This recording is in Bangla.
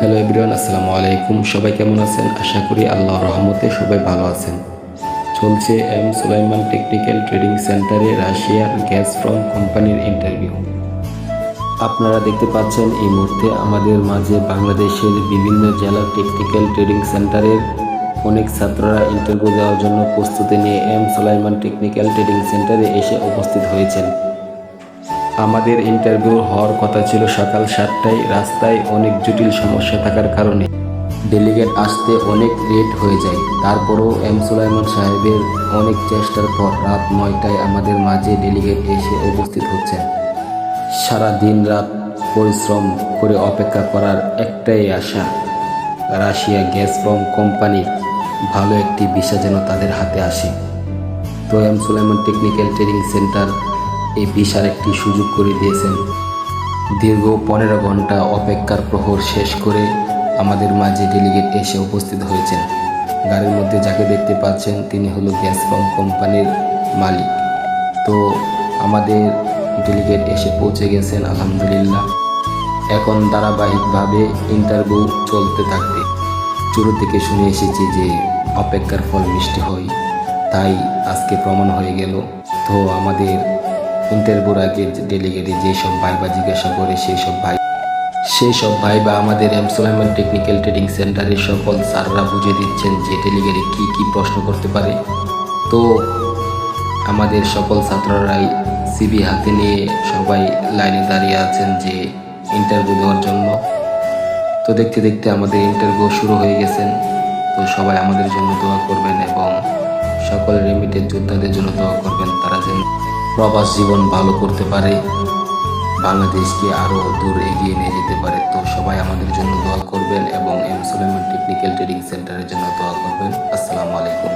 হ্যালো এভরিওয়ান আসসালামু আলাইকুম সবাই কেমন আছেন? আশা করি আল্লাহর রহমতে সবাই ভালো আছেন। চলছে এম সুলাইমান টেকনিক্যাল ট্রেডিং সেন্টারে রাশিয়ার গ্যাস ফ্রম কোম্পানির ইন্টারভিউ আপনারা দেখতে পাচ্ছেন এই মুহূর্তে আমাদের মাঝে বাংলাদেশের বিভিন্ন জেলার টেকনিক্যাল ট্রেডিং সেন্টারের অনেক ছাত্ররা ইন্টারভিউ দেওয়ার জন্য প্রস্তুতি নিয়ে এম সুলাইমান টেকনিক্যাল ট্রেডিং সেন্টারে এসে উপস্থিত হয়েছেন। আমাদের ইন্টারভিউ হওয়ার কথা ছিল সকাল সাতটায়। রাস্তায় অনেক জটিল সমস্যা থাকার কারণে ডেলিগেট আসতে অনেক লেট হয়ে যায়। তারপরও এম সুলাইমান সাহেবের অনেক চেষ্টার পর রাত নয়টায় আমাদের মাঝে ডেলিগেট এসে উপস্থিত হচ্ছেন। সারা দিন রাত পরিশ্রম করে অপেক্ষা করার একটাই আশা, রাশিয়া গ্যাস ফ্রম কোম্পানির ভালো একটি ভিসা যেন তাদের হাতে আসে। তো M Sulaiman technical training centre এই বিশাল একটি সুযোগ করে দিয়েছেন। দীর্ঘ পনেরো ঘণ্টা অপেক্ষার প্রহর শেষ করে আমাদের মাঝে ডেলিগেট এসে উপস্থিত হয়েছেন। গাড়ির মধ্যে যাকে দেখতে পাচ্ছেন তিনি হলো গ্যাস ফ্রম কোম্পানির মালিক। তো আমাদের ডেলিগেট এসে পৌঁছে গেছেন, আলহামদুলিল্লাহ। এখন ধারাবাহিকভাবে ইন্টারভিউ চলতে থাকবে। শুরু থেকে শুনে এসেছি যে অপেক্ষার ফল মিষ্টি হয়, তাই আজকে প্রমাণ হয়ে গেল। তো আমাদের ইন্টারভিউর আগে ডেলিগেটে যেসব ভাই বা জিজ্ঞাসা করে সেই সব ভাই সেই সব ভাই বা আমাদের এম টেকনিক্যাল ট্রেডিং সেন্টারের সকল স্যাররা বুঝিয়ে দিচ্ছেন যে ডেলিগেটে কী কী প্রশ্ন করতে পারে। তো আমাদের সকল ছাত্ররাই সিবি হাতে নিয়ে সবাই লাইনে দাঁড়িয়ে আছেন যে ইন্টারভিউ দেওয়ার জন্য। তো দেখতে দেখতে আমাদের ইন্টারভিউ শুরু হয়ে গেছেন। তো সবাই আমাদের জন্য দোয়া করবেন এবং সকল রেমিটেড যোদ্ধাদের জন্য দোয়া করবেন। তারা যেন প্রবাস জীবন ভালো করতে পারে, বাংলাদেশকে আরও দূর এগিয়ে নিয়ে যেতে পারে। তো সবাই আমাদের জন্য দোয়া করবেন এবং এম সুলেমান টেকনিক্যাল ট্রেনিং সেন্টারের জন্য দোয়া করবেন। আসসালামু আলাইকুম।